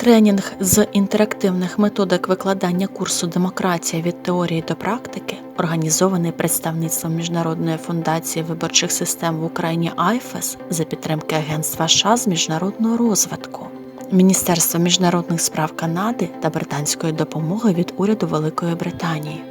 Тренінг з інтерактивних методик викладання курсу Демократія від теорії до практики, організований представництвом Міжнародної фундації виборчих систем в Україні АЙФЕС за підтримки Агентства США з міжнародного розвитку, Міністерства міжнародних справ Канади та британської допомоги від уряду Великої Британії.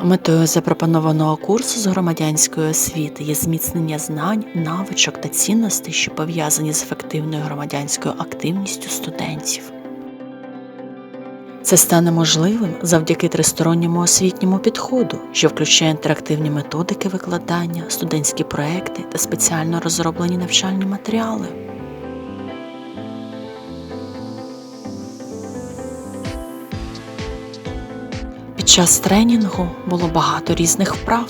Метою запропонованого курсу з громадянської освіти є зміцнення знань, навичок та цінностей, що пов'язані з ефективною громадянською активністю студентів. Це стане можливим завдяки тристоронньому освітньому підходу, що включає інтерактивні методики викладання, студентські проекти та спеціально розроблені навчальні матеріали. Під час тренінгу було багато різних вправ.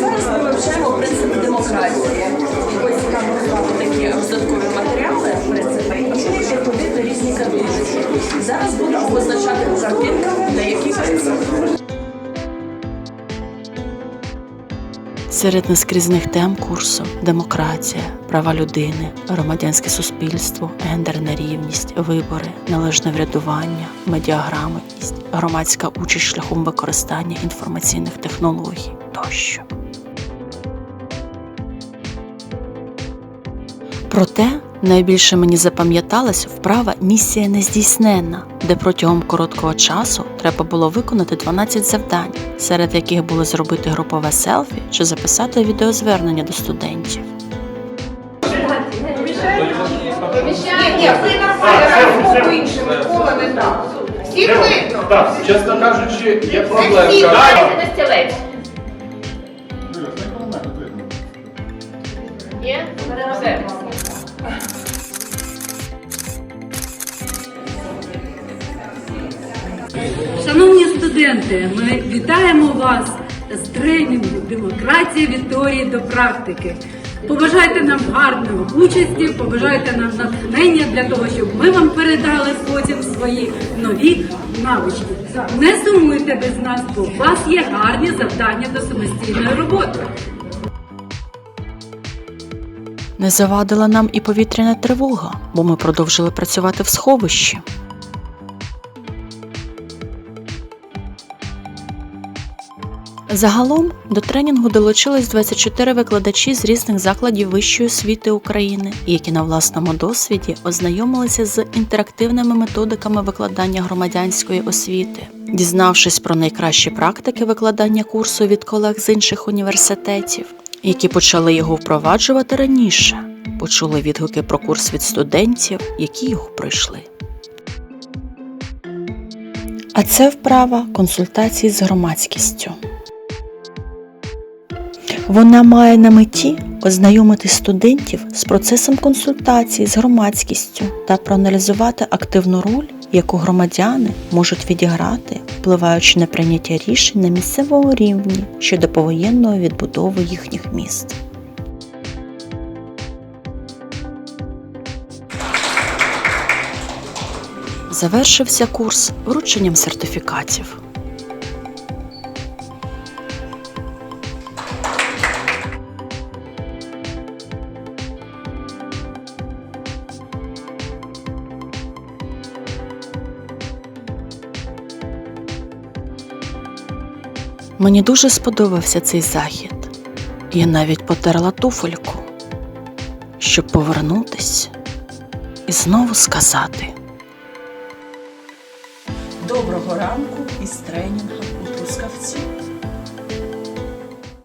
Зараз ми вивчаємо принципи демократії. Ось там такі додаткові матеріали, принципи, і відповідно різні картинки. Серед наскрізних тем курсу демократія, права людини, громадянське суспільство, гендерна рівність, вибори, належне врядування, медіаграмотність, громадська участь шляхом використання інформаційних технологій тощо. Проте найбільше мені запам'яталась вправа місія нездійсненна, де протягом короткого часу треба було виконати 12 завдань, серед яких було зробити групове селфі чи записати відеозвернення до студентів. Чесно кажучи, є дайте. Є? Все. Студенти, ми вітаємо вас з тренінгу Демократія від теорії до практики. Побажайте нам гарної участі, побажайте нам натхнення для того, щоб ми вам передали потім свої нові навички. Не сумуйте без нас, бо у вас є гарні завдання до самостійної роботи. Не завадила нам і повітряна тривога, бо ми продовжили працювати в сховищі. Загалом до тренінгу долучились 24 викладачі з різних закладів вищої освіти України, які на власному досвіді ознайомилися з інтерактивними методиками викладання громадянської освіти. Дізнавшись про найкращі практики викладання курсу від колег з інших університетів, які почали його впроваджувати раніше, почули відгуки про курс від студентів, які його пройшли. А це вправа консультації з громадськістю. Вона має на меті ознайомити студентів з процесом консультації з громадськістю та проаналізувати активну роль, яку громадяни можуть відіграти, впливаючи на прийняття рішень на місцевому рівні щодо повоєнної відбудови їхніх міст. Завершився курс врученням сертифікатів. Мені дуже сподобався цей захід. Я навіть потерла туфельку, щоб повернутись і знову сказати. Доброго ранку із тренінгом у Трускавці.